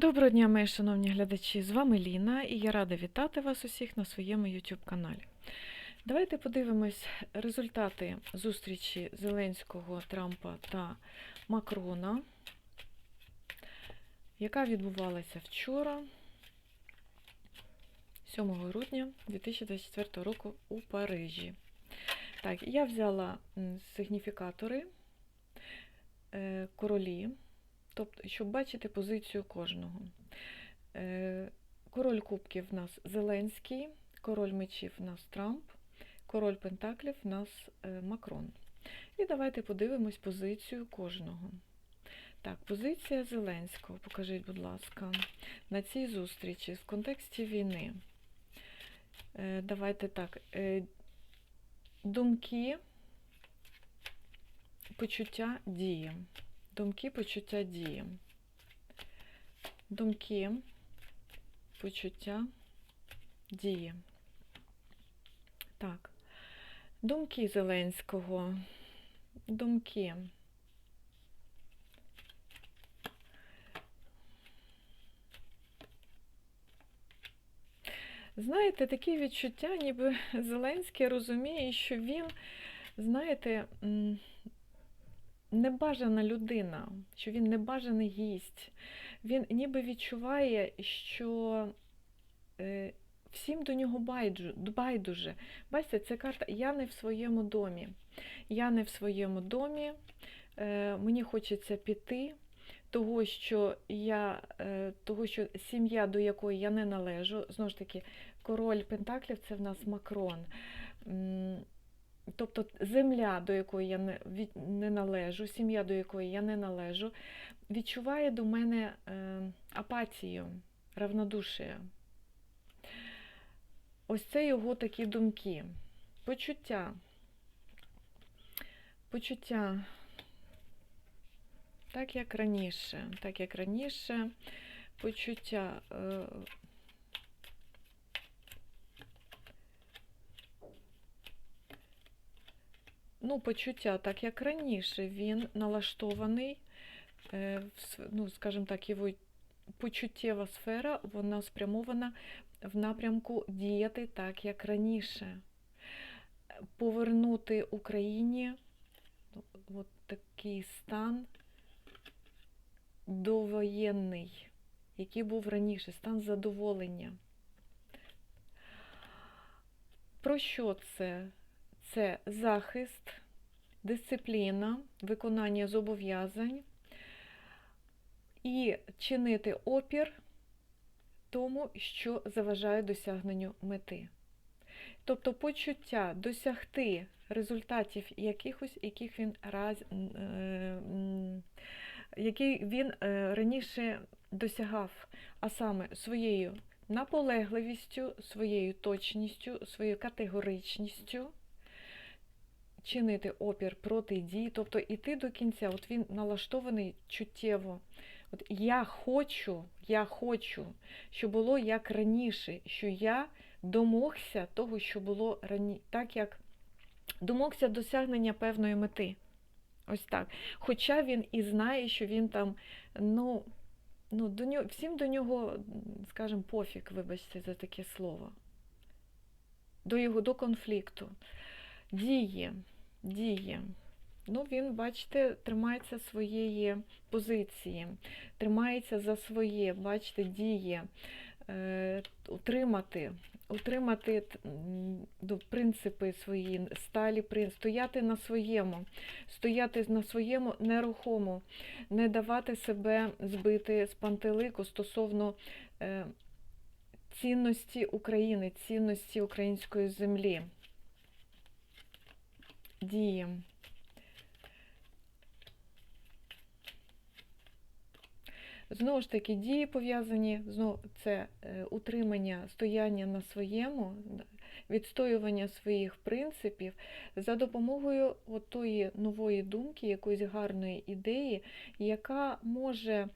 Доброго дня, мої шановні глядачі! З вами Ліна і я рада вітати вас усіх на своєму YouTube каналі. Давайте подивимось результати зустрічі Зеленського, Трампа та Макрона, яка відбувалася вчора, 7 грудня 2024 року у Парижі. Так, я взяла сигніфікатори, е, королі. Тобто, щоб бачити позицію кожного. Е, Король кубків в нас Зеленський, король мечів в нас Трамп, король пентаклів в нас е, Макрон. І давайте подивимось позицію кожного. Так, позиція Зеленського, покажіть, будь ласка, на цій зустрічі в контексті війни. Е, Давайте так. Думки, почуття, дії. Думки, почуття дії. Думки, почуття дії. Так. Думки Зеленського. Думки. Знаєте, такі відчуття, ніби Зеленський розуміє, що він, знаєте, небажана людина, що він небажаний гість. Він ніби відчуває, що е, всім до нього байдуже. Бачите, це карта Я не в своєму домі. Я не в своєму домі. Е, мені хочеться піти. Того, що я, е, того, що сім'я, до якої я не належу, знову ж таки, король Пентаклів це в нас Макрон. Тобто земля, до якої я не, від, не належу, сім'я, до якої я не належу, відчуває до мене е, апатію, равнодушие. Ось це його такі думки. Почуття. Почуття. Так як раніше. Так як раніше. Почуття. Е, ну, почуття, так як раніше, він налаштований, е, ну, скажімо так, його почуттєва сфера, вона спрямована в напрямку діяти так, як раніше. Повернути Україні ну, от такий стан довоєнний, який був раніше, стан задоволення. Про що це? Це захист, дисципліна, виконання зобов'язань і чинити опір тому, що заважає досягненню мети. Тобто почуття досягти результатів якихось, яких він раз, е, який він е, раніше досягав, а саме своєю наполегливістю, своєю точністю, своєю категоричністю чинити опір проти дій, тобто іти до кінця. От він налаштований чуттєво. От я хочу, я хочу, щоб було як раніше, що я домогся того, що було раніше, так як домогся досягнення певної мети. Ось так. Хоча він і знає, що він там, ну, ну до нього, всім до нього, скажімо, пофіг, вибачте за таке слово. До його до конфлікту. Діє, діє. Ну, він, бачите, тримається своєї позиції, тримається за своє, бачите, діє, е, утримати, утримати ну, принципи свої, сталі принципи, стояти на своєму, стояти на своєму нерухомо, не давати себе збити з пантелику стосовно е, цінності України, цінності української землі. Діє. Знову ж таки, дії пов'язані, знову це е, утримання, стояння на своєму, відстоювання своїх принципів за допомогою от тої нової думки, якоїсь гарної ідеї, яка може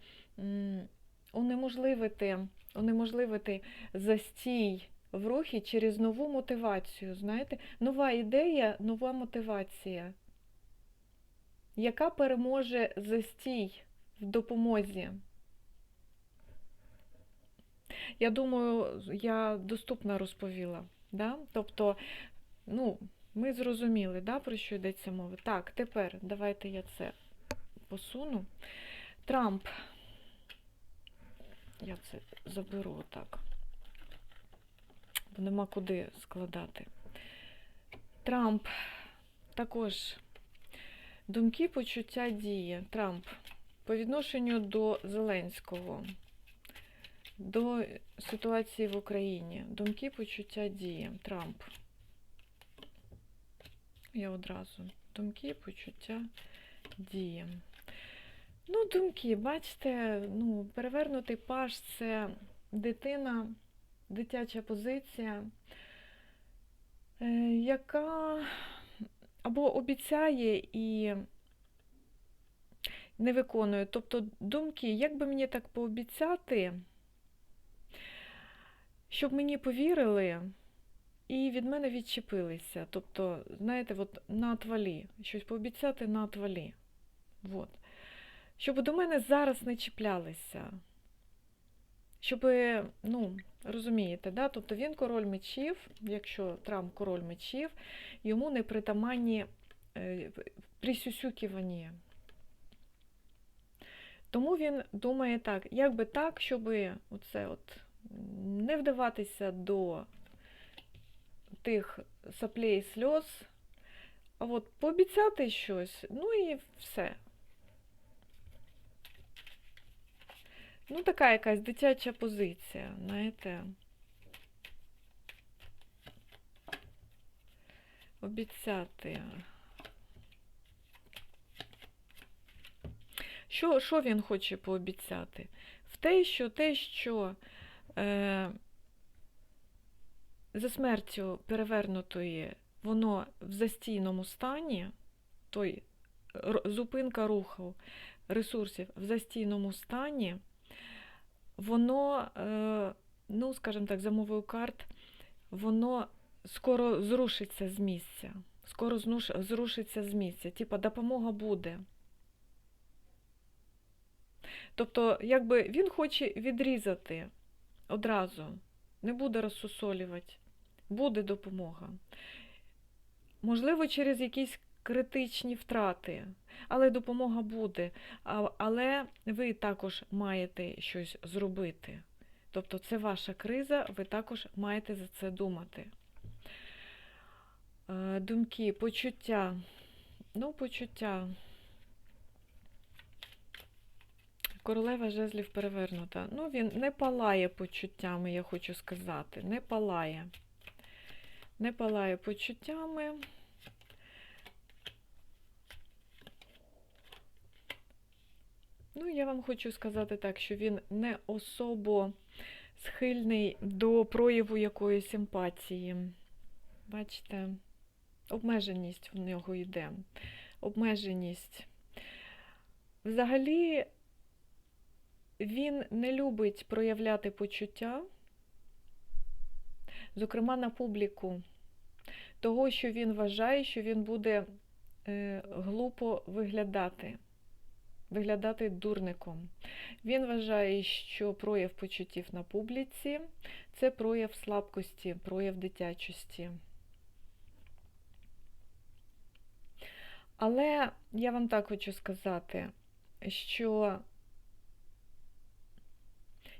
унеможливити, унеможливити застій в рухі через нову мотивацію. Знаєте, нова ідея, нова мотивація, яка переможе застій в допомозі. Я думаю, я доступно розповіла. Да? Тобто, ну, ми зрозуміли, да, про що йдеться мова. Так, тепер давайте я це посуну. Трамп. Я це заберу отак. Бо нема куди складати. Трамп також думки, почуття дії. Трамп по відношенню до Зеленського, до ситуації в Україні. Думки, почуття дії. Трамп. Я одразу. Думки, почуття дії. Ну, думки, бачите, ну, перевернутий паш це дитина, дитяча позиція, е, яка або обіцяє і не виконує. Тобто думки, як би мені так пообіцяти, щоб мені повірили і від мене відчепилися. Тобто, знаєте, от на отвалі, щось пообіцяти на отвалі. От. Щоб до мене зараз не чіплялися. Щоб, ну, розумієте, да? тобто він король мечів, якщо Трамп король мечів, йому не притаманні е, присюсюківання. Тому він думає так, як би так, щоб оце от не вдаватися до тих саплей сльоз, а от пообіцяти щось, ну і все. Ну, така якась дитяча позиція, знаєте. Обіцяти. Що що він хоче пообіцяти? В те, що те, що е, за смертю перевернутої воно в застійному стані, той зупинка руху ресурсів в застійному стані, воно, е, ну, скажімо так, за мовою карт, воно скоро зрушиться з місця. Скоро зрушиться з місця. Типа допомога буде. Тобто, якби він хоче відрізати одразу, не буде розсусолювати, буде допомога. Можливо, через якісь критичні втрати, але допомога буде. Але ви також маєте щось зробити. Тобто це ваша криза, ви також маєте за це думати. Е, думки, почуття. Ну, почуття. Королева жезлів перевернута. Ну, він не палає почуттями, я хочу сказати. Не палає. Не палає почуттями. Ну, я вам хочу сказати так, що він не особо схильний до прояву якоїсь симпатії. Бачите, обмеженість в нього йде. Обмеженість. Взагалі, він не любить проявляти почуття, зокрема на публіку, того, що він вважає, що він буде е, глупо виглядати виглядати дурником. Він вважає, що прояв почуттів на публіці це прояв слабкості, прояв дитячості. Але я вам так хочу сказати, що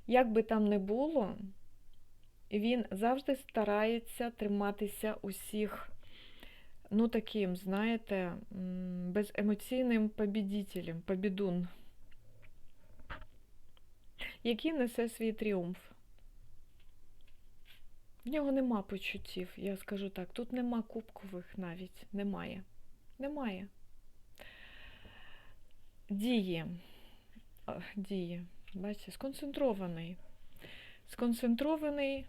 як би там не було, він завжди старається триматися усіх ну, таким, знаєте, беземоційним побідітелем, побідун, який несе свій тріумф. В нього нема почуттів, я скажу так. Тут нема кубкових навіть. Немає. Немає. Діє. Діє. Бачите, сконцентрований. Сконцентрований,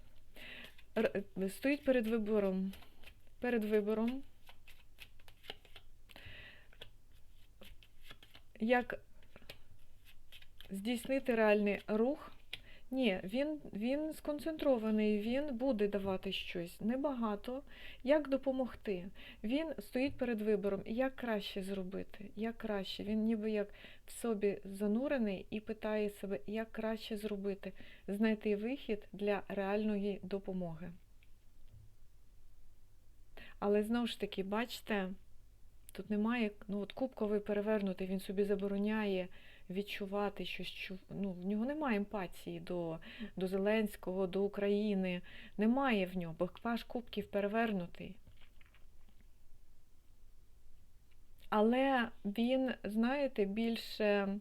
стоїть перед вибором. Перед вибором. Як здійснити реальний рух, Ні, він, він сконцентрований, він буде давати щось небагато. Як допомогти? Він стоїть перед вибором, як краще зробити, як краще. Він ніби як в собі занурений і питає себе, як краще зробити, знайти вихід для реальної допомоги. Але знову ж таки, бачите, тут немає, ну от кубковий перевернутий, він собі забороняє відчувати щось. Ну, в нього немає емпатії до, до Зеленського, до України. Немає в нього, бо паш кубків перевернутий. Але він, знаєте, більше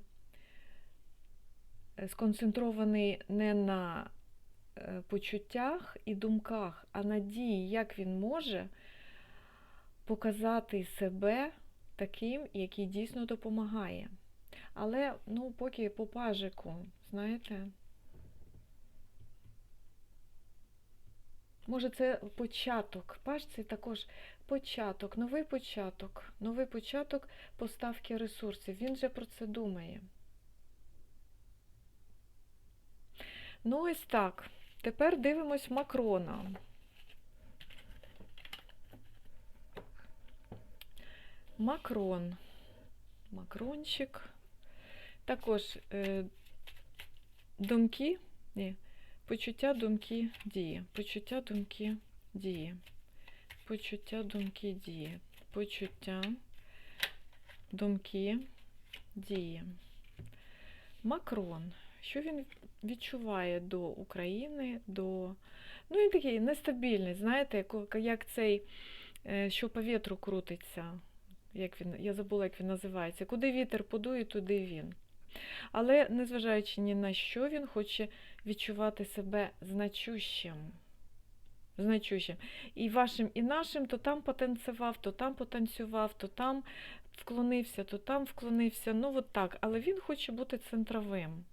е, сконцентрований не на е, почуттях і думках, а на дії, як він може показати себе таким, який дійсно допомагає. Але, ну, поки по пажику, знаєте, може це початок. Паж це також початок, новий початок, новий початок поставки ресурсів. Він же про це думає. Ну, ось так. Тепер дивимось Макрона. Макрон. Макрончик. Також е, думки, ні, почуття, думки, дії. Почуття, думки, дії. Почуття, думки, дії. Почуття, думки, дії. Макрон. Що він відчуває до України, до. Ну, він такий нестабільний, знаєте, як- цей, е, що по вітру крутиться. Як він, я забула, як він називається. Куди вітер подує, туди він. Але, незважаючи ні на що, він хоче відчувати себе значущим. Значущим. І вашим, і нашим, то там потанцював, то там потанцював, то там вклонився, то там вклонився. Ну, от так. Але він хоче бути центровим.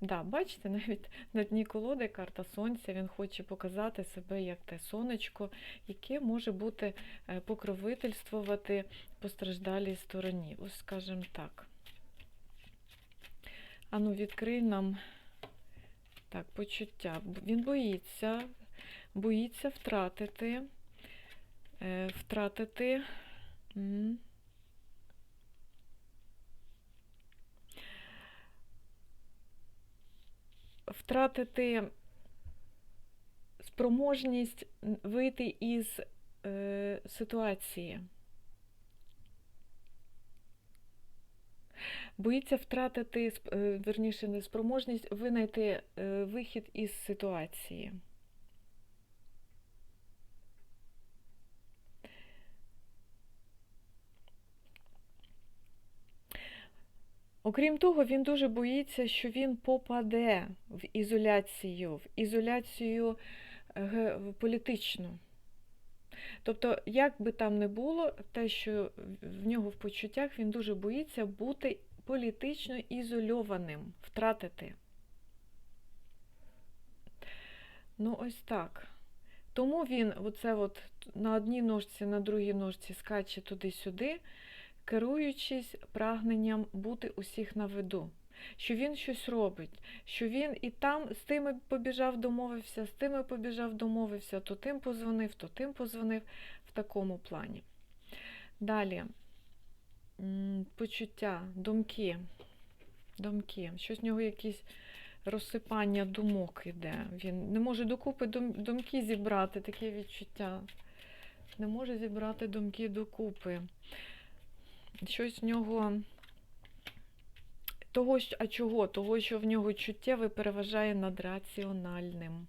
Да, бачите, навіть на дні колоди карта сонця, він хоче показати себе як те сонечко, яке може бути е, покровительствувати постраждалій стороні. Ось скажімо так. Ану, відкрий нам так, почуття. Він боїться, боїться втратити, е, втратити. Втратити спроможність вийти із е, ситуації. Боїться втратити, е, верніше, не спроможність винайти е, вихід із ситуації. Окрім того, він дуже боїться, що він попаде в ізоляцію, в ізоляцію е, політичну. Тобто, як би там не було, те, що в нього в почуттях, він дуже боїться бути політично ізольованим, втратити. Ну, ось так. Тому він оце от на одній ножці, на другій ножці скаче туди-сюди, керуючись прагненням бути усіх на виду. Що він щось робить, що він і там з тими побіжав, домовився, з тими побіжав, домовився, то тим позвонив, то тим позвонив в такому плані. Далі почуття, думки. Думки. Щось в нього якісь розсипання думок іде. Він не може докупи думки зібрати, таке відчуття. Не може зібрати думки докупи. Щось в нього. Того, а чого? Того, що в нього чуттєве переважає над раціональним.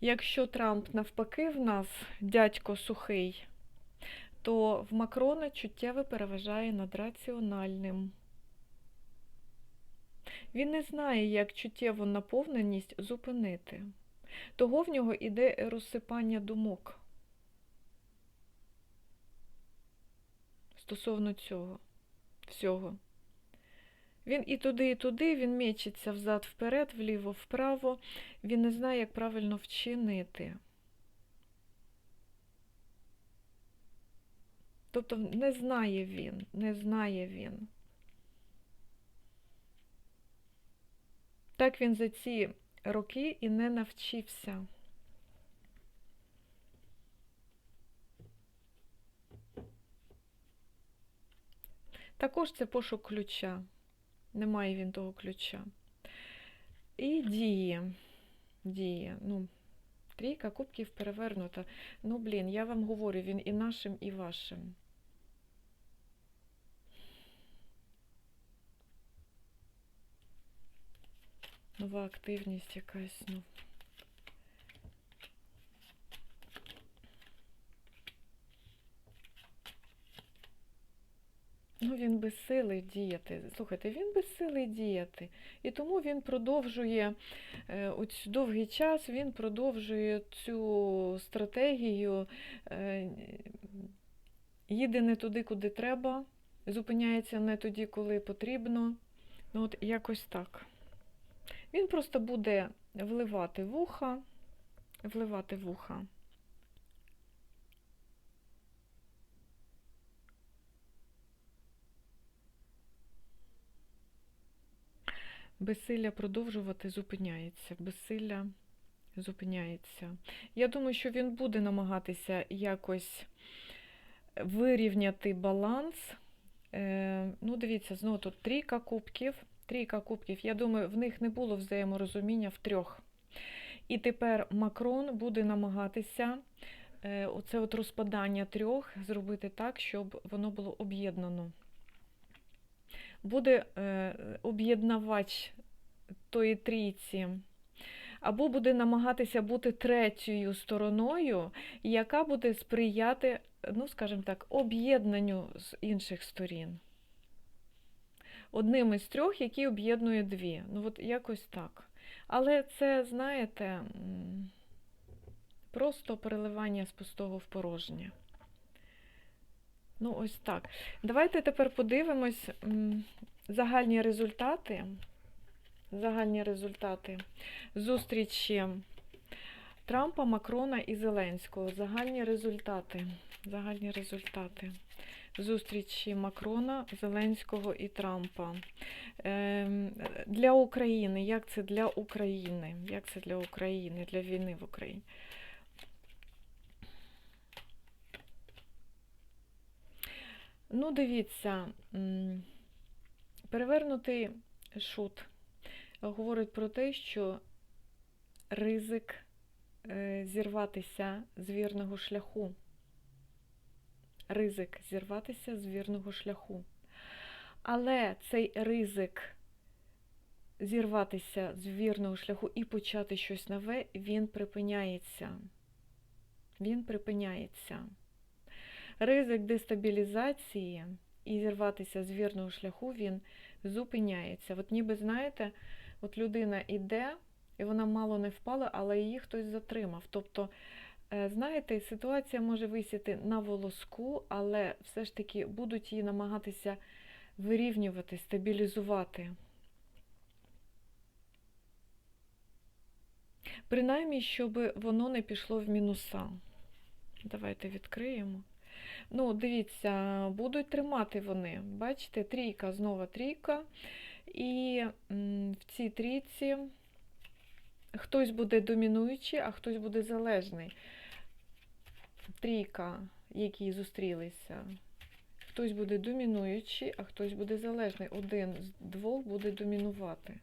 Якщо Трамп навпаки в нас дядько сухий, то в Макрона чуттєве переважає над раціональним. Він не знає, як чуттєву наповненість зупинити. Того в нього іде розсипання думок стосовно цього всього. Він і туди, і туди, він мечеться взад вперед, вліво, вправо. Він не знає, як правильно вчинити. Тобто не знає він, не знає він. Так він за ці роки і не навчився. Також це пошук ключа. Немає він того ключа. І діє. Діє. Ну, трійка кубків перевернута. Ну, блін, я вам говорю, він і нашим, і вашим. Нова активність якась, ну. Ну, він безсилий діяти. Слухайте, він безсилий діяти. І тому він продовжує е, оць довгий час, він продовжує цю стратегію, е, їде не туди, куди треба, зупиняється не тоді, коли потрібно. Ну, от якось так. Він просто буде вливати вуха, вливати вуха. Безсилля продовжувати зупиняється. Безсилля зупиняється. Я думаю, що він буде намагатися якось вирівняти баланс. Е, ну, дивіться, знову тут трійка кубків. Трійка кубків, я думаю, в них не було взаєморозуміння в трьох. І тепер Макрон буде намагатися е, оце от розпадання трьох зробити так, щоб воно було об'єднано. Буде е, об'єднавач тої трійці, або буде намагатися бути третьою стороною, яка буде сприяти, ну, скажімо так, об'єднанню з інших сторін одним із трьох, який об'єднує дві. Ну, от якось так. Але це, знаєте, просто переливання з пустого в порожнє. Ну, ось так. Давайте тепер подивимось загальні результати. Загальні результати зустрічі Трампа, Макрона і Зеленського. Загальні результати. Загальні результати зустрічі Макрона, Зеленського і Трампа. Ем, для України. Як це для України? Як це для України, для війни в Україні? Ну, дивіться, перевернутий шут говорить про те, що ризик е, зірватися з вірного шляху ризик зірватися з вірного шляху. Але цей ризик зірватися з вірного шляху і почати щось нове, він припиняється. Він припиняється. Ризик дестабілізації і зірватися з вірного шляху, він зупиняється. От ніби, знаєте, от людина йде, і вона мало не впала, але її хтось затримав. Тобто Е, знаєте, ситуація може висіти на волоску, але все ж таки будуть її намагатися вирівнювати, стабілізувати. Принаймні, щоб воно не пішло в мінуса. Давайте відкриємо. Ну, дивіться, будуть тримати вони. Бачите, трійка, знову трійка. І в цій трійці хтось буде домінуючий, а хтось буде залежний трійка, які зустрілися. Хтось буде домінуючий, а хтось буде залежний. Один з двох буде домінувати.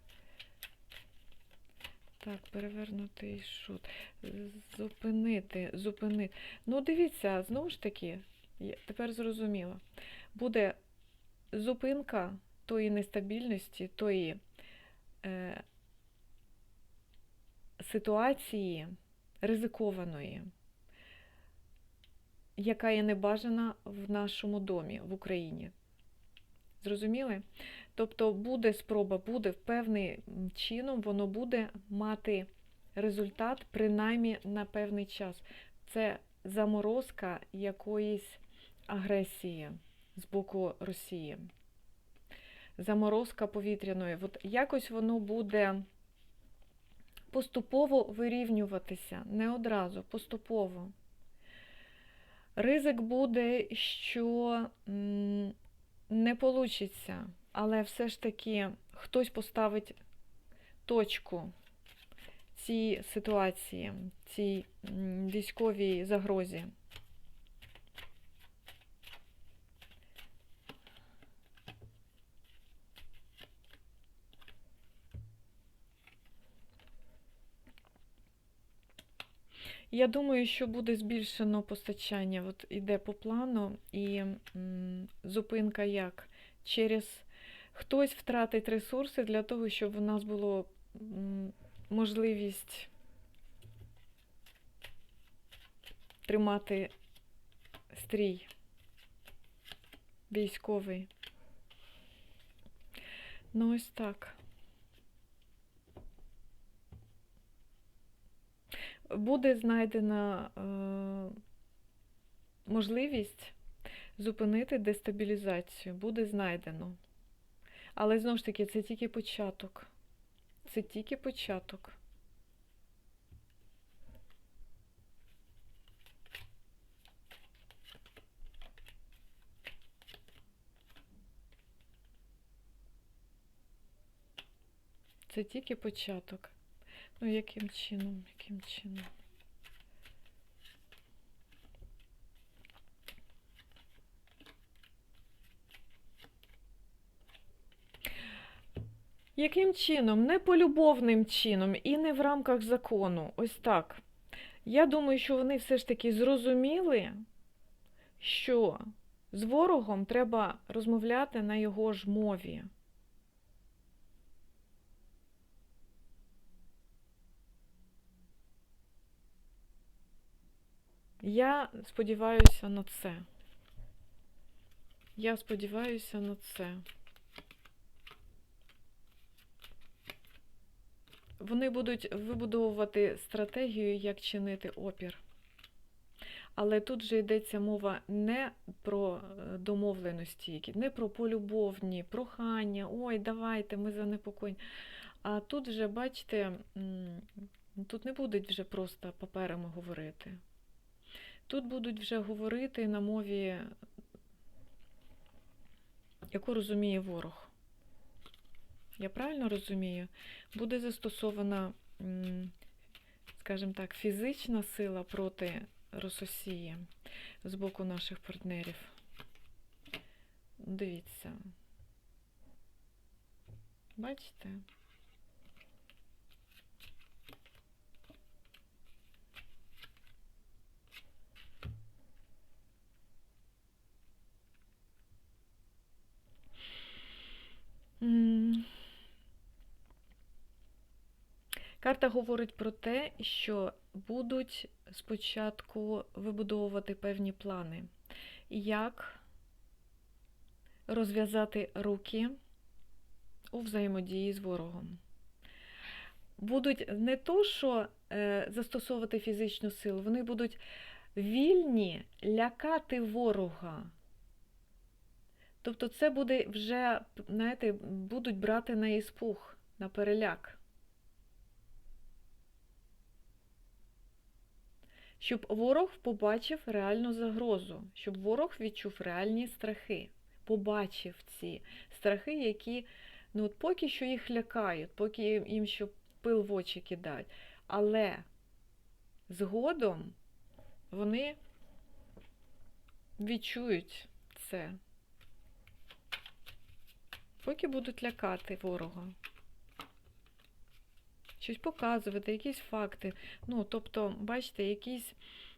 Так, перевернутий шут. Зупинити, зупинити. Ну, дивіться, знову ж таки, тепер зрозуміло. Буде зупинка тої нестабільності, тої е, ситуації ризикованої яка є небажана в нашому домі в Україні. Зрозуміли? Тобто буде спроба, буде певний чином, воно буде мати результат принаймні на певний час. Це заморозка якоїсь агресії з боку Росії. Заморозка повітряної. От якось воно буде поступово вирівнюватися, не одразу, поступово. Ризик буде, що не вийде, але все ж таки хтось поставить точку цій ситуації, цій військовій загрозі. Я думаю, що буде збільшено постачання. От іде по плану, і м, зупинка як? Через хтось втратить ресурси для того, щоб у нас було м, можливість тримати стрій військовий. Ну, ось так. Буде знайдена е, можливість зупинити дестабілізацію. Буде знайдено. Але знову ж таки, це тільки початок. Це тільки початок. Це тільки початок. Ну, яким чином, яким чином? Яким чином? Не полюбовним чином і не в рамках закону. Ось так. Я думаю, що вони все ж таки зрозуміли, що з ворогом треба розмовляти на його ж мові. Я сподіваюся на це. Я сподіваюся на це. Вони будуть вибудовувати стратегію, як чинити опір. Але тут же йдеться мова не про е, домовленості, не про полюбовні, прохання, ой, давайте, ми занепокоєні. А тут вже, бачите, тут не будуть вже просто паперами говорити. Тут будуть вже говорити на мові, яку розуміє ворог. Я правильно розумію? Буде застосована, скажімо так, фізична сила проти Рососії з боку наших партнерів. Дивіться. Бачите? М. Карта говорить про те, що будуть спочатку вибудовувати певні плани, як розв'язати руки у взаємодії з ворогом. Будуть не то, що е, застосовувати фізичну силу, вони будуть вільні лякати ворога. Тобто це буде вже, знаєте, будуть брати на іспух, на переляк. Щоб ворог побачив реальну загрозу, щоб ворог відчув реальні страхи, побачив ці страхи, які ну, от поки що їх лякають, поки їм що пил в очі кидають. Але згодом вони відчують це. Поки будуть лякати ворога. Щось показувати, якісь факти. Ну, тобто, бачите, якісь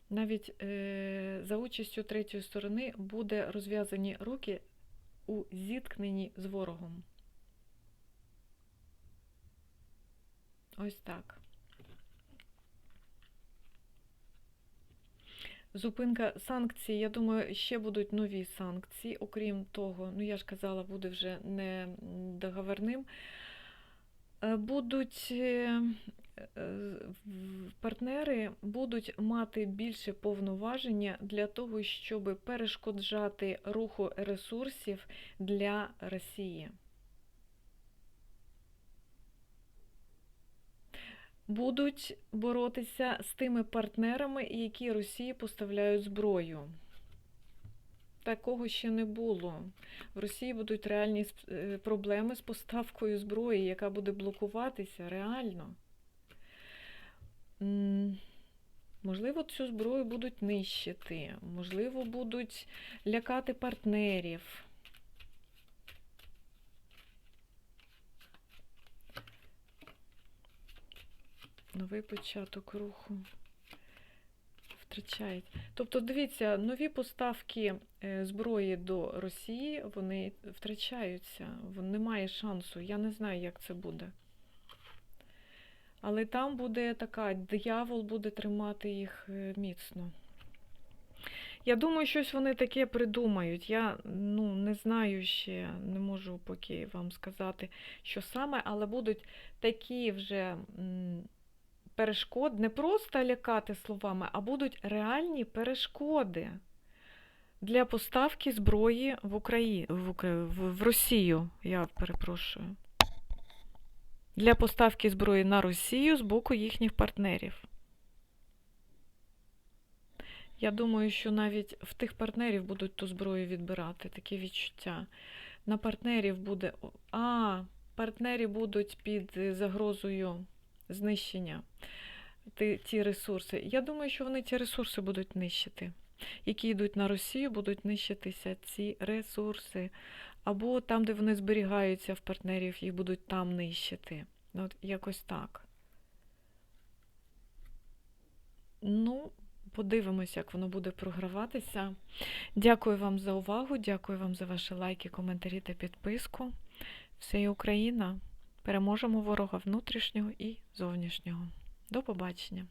навіть е, за участю третьої сторони буде розв'язані руки у зіткненні з ворогом. Ось так. Зупинка санкцій, я думаю, ще будуть нові санкції. Окрім того, ну я ж казала, буде вже не договорним. Е, Будуть е, е, партнери будуть мати більше повноваження для того, щоб перешкоджати руху ресурсів для Росії. Будуть боротися з тими партнерами, які Росії поставляють зброю. Такого ще не було. В Росії будуть реальні е, проблеми з поставкою зброї, яка буде блокуватися реально. Можливо, цю зброю будуть нищити, можливо, будуть лякати партнерів. Новий початок руху втрачають. Тобто, дивіться, нові поставки е, зброї до Росії, вони втрачаються. Немає шансу. Я не знаю, як це буде. Але там буде така, диявол буде тримати їх е, міцно. Я думаю, щось вони таке придумають. Я ну, не знаю ще, не можу поки вам сказати, що саме, але будуть такі вже м, перешкоди, не просто лякати словами, а будуть реальні перешкоди для поставки зброї в Україну, в, Укра- в, Росію, я перепрошую. Для поставки зброї на Росію з боку їхніх партнерів. Я думаю, що навіть в тих партнерів будуть ту зброю відбирати, таке відчуття. На партнерів буде. А, партнери будуть під е, загрозою знищення ті, ресурси. Я думаю, що вони ті ресурси будуть нищити. Які йдуть на Росію, будуть нищитися ці ресурси. Або там, де вони зберігаються в партнерів, їх будуть там нищити. Ну, От якось так. Ну, подивимось, як воно буде програватися. Дякую вам за увагу, дякую вам за ваші лайки, коментарі та підписку. Все є Україна. Переможемо ворога внутрішнього і зовнішнього. До побачення!